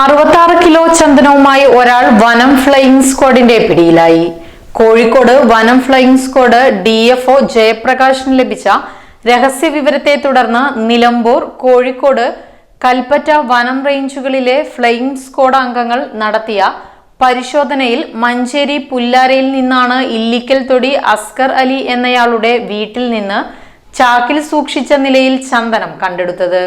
അറുപത്താറ് കിലോ ചന്ദനവുമായി ഒരാൾ വനം ഫ്ലൈയിങ് സ്ക്വാഡിന്റെ പിടിയിലായി. കോഴിക്കോട് വനം flying squad D F O ജയപ്രകാശിന് ലഭിച്ച രഹസ്യ വിവരത്തെ തുടർന്ന് നിലമ്പൂർ കോഴിക്കോട് കൽപ്പറ്റ വനം റേഞ്ചുകളിലെ ഫ്ലൈയിങ് സ്ക്വാഡ് അംഗങ്ങൾ നടത്തിയ പരിശോധനയിൽ മഞ്ചേരി പുല്ലാരയിൽ നിന്നാണ് ഇല്ലിക്കൽ തൊടി അസ്കർ അലി എന്നയാളുടെ വീട്ടിൽ നിന്ന് ചാക്കിൽ സൂക്ഷിച്ച നിലയിൽ ചന്ദനം കണ്ടെടുത്തത്.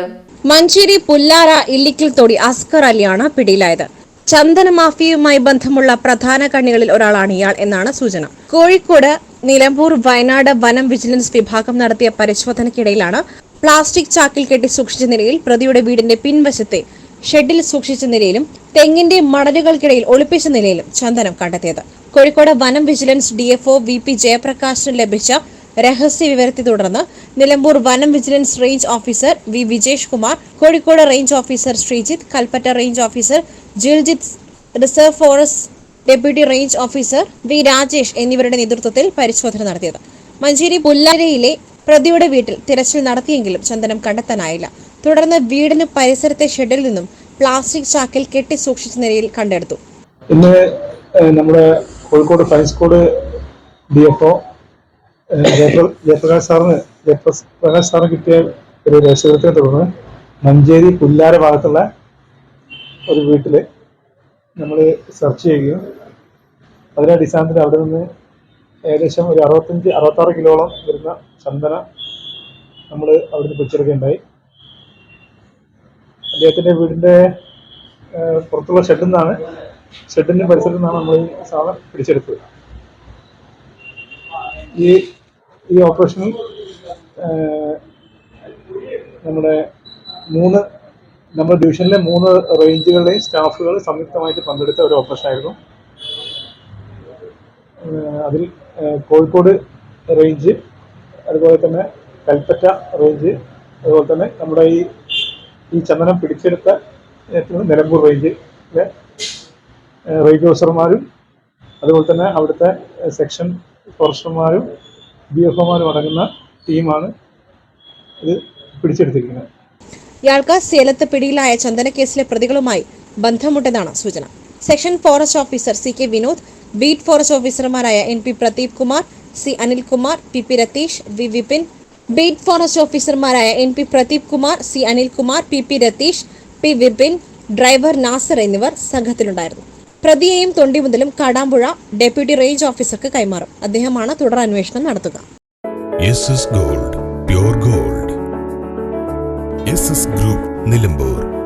മഞ്ചേരി പുല്ലാര ഇല്ലിക്കൽ തോടി അസ്കർ അലിയാണ് പിടിയിലായത്. ചന്ദന മാഫിയയുമായി ബന്ധമുള്ള പ്രധാന കണ്ണികളിൽ ഒരാളാണ് ഇയാൾ എന്നാണ് സൂചന. കോഴിക്കോട് നിലമ്പൂർ വയനാട് വനം വിജിലൻസ് വിഭാഗം നടത്തിയ പരിശോധനയ്ക്കിടയിലാണ് പ്ലാസ്റ്റിക് ചാക്കിൽ കെട്ടി സൂക്ഷിച്ച നിലയിൽ പ്രതിയുടെ വീടിന്റെ പിൻവശത്തെ ഷെഡിൽ സൂക്ഷിച്ച നിലയിലും തെങ്ങിന്റെ മടലുകൾക്കിടയിൽ ഒളിപ്പിച്ച നിലയിലും ചന്ദനം കണ്ടെത്തിയത്. കോഴിക്കോട് വനം vigilance D DFO V P ജയപ്രകാശിന് ലഭിച്ച രഹസ്യ വിവരത്തെ തുടർന്ന് നിലമ്പൂർ വനം vigilance range officer V Vijesh Kumar Kozhikode range officer Sreejith Kalpetta range officer Jiljith reserve forest deputy range officer V Rajesh എന്നിവരുടെ നേതൃത്വത്തിൽ പരിശോധന നടത്തിയത്. മഞ്ചേരി പുല്ലാരയിലെ പ്രതിയുടെ വീട്ടിൽ തിരച്ചിൽ നടത്തിയെങ്കിലും ചന്ദനം കണ്ടെത്താനായില്ല. തുടർന്ന് വീടിന് പരിസരത്തെ ഷെഡിൽ നിന്നും പ്ലാസ്റ്റിക് ചാക്കിൽ കെട്ടി സൂക്ഷിച്ച നിലയിൽ കണ്ടെടുത്തു. ഇന്ന് നമ്മുടെ കോഴിക്കോട് ഫയൻസ് കോഡ് ഡി എഫ് ജയപ്രകാശ് സാറിന് ജയപ്രകാശ് പ്രകാശ് സാറിന് കിട്ടിയ ഒരു രഹസ്യത്തെ തുടർന്ന് മഞ്ചേരി പുല്ലാര ഭാഗത്തുള്ള ഒരു വീട്ടിൽ നമ്മൾ സെർച്ച് ചെയ്യുകയും അതിനെ അടിസ്ഥാനത്തിൽ അവിടെ നിന്ന് ഏകദേശം ഒരു അറുപത്തഞ്ച് അറുപത്താറ് കിലോളം വരുന്ന ചന്ദന നമ്മൾ അവിടുന്ന് പിടിച്ചെടുക്കുകയുണ്ടായി. അദ്ദേഹത്തിന്റെ വീടിന്റെ പുറത്തുള്ള ഷെഡിൽ നിന്നാണ് ഷെഡിന്റെ പരിസരത്തു നിന്നാണ് നമ്മൾ സാധനം പിടിച്ചെടുത്തത്. ഈ ഈ ഓപ്പറേഷനിൽ നമ്മുടെ മൂന്ന് നമ്മുടെ ഡിവിഷനിലെ മൂന്ന് റേഞ്ചുകളിലെയും സ്റ്റാഫുകൾ സംയുക്തമായിട്ട് പങ്കെടുത്ത ഒരു ഓപ്പറേഷൻ ആയിരുന്നു അതിൽ കോഴിക്കോട് റേഞ്ച് അതുപോലെ തന്നെ കൽപ്പറ്റ റേഞ്ച് അതുപോലെ തന്നെ നമ്മുടെ ഈ ഈ ചന്ദനം പിടിച്ചെടുത്ത നിലമ്പൂർ റേഞ്ചിലെ റേഞ്ച് ഓഫീസർമാരും അതുപോലെ തന്നെ അവിടുത്തെ സെക്ഷൻ ഫോറസ്റ്റർമാരും ബി എഫ് ഒമാരും അടങ്ങുന്ന ടീമാണ് ഇത് പിടിച്ചെടുത്തിരിക്കുന്നത്. ഇയാൾക്ക് സേലത്ത് പിടിയിലായ ചന്ദനക്കേസിലെ പ്രതികളുമായി ബന്ധമുണ്ടെന്നാണ് സൂചന. Section forest officer C K Vinod beat forest ഓഫീസർമാരായ N P Pradeep Kumar C Anilkumar P P Ratheesh V Vipin beat forest ഓഫീസർമാരായ N P Pradeep Kumar C Anilkumar P P Ratheesh P Vipin driver Nasar എന്നിവർ സംഘത്തിലുണ്ടായിരുന്നു. പ്രതിയെയും തൊണ്ടിമുതലും Kadampuzha deputy range ഓഫീസർക്ക് കൈമാറും. അദ്ദേഹമാണ് തുടർ അന്വേഷണം നടത്തുക. Gold gold. ഗ്രൂപ്പ് നിലമ്പൂർ.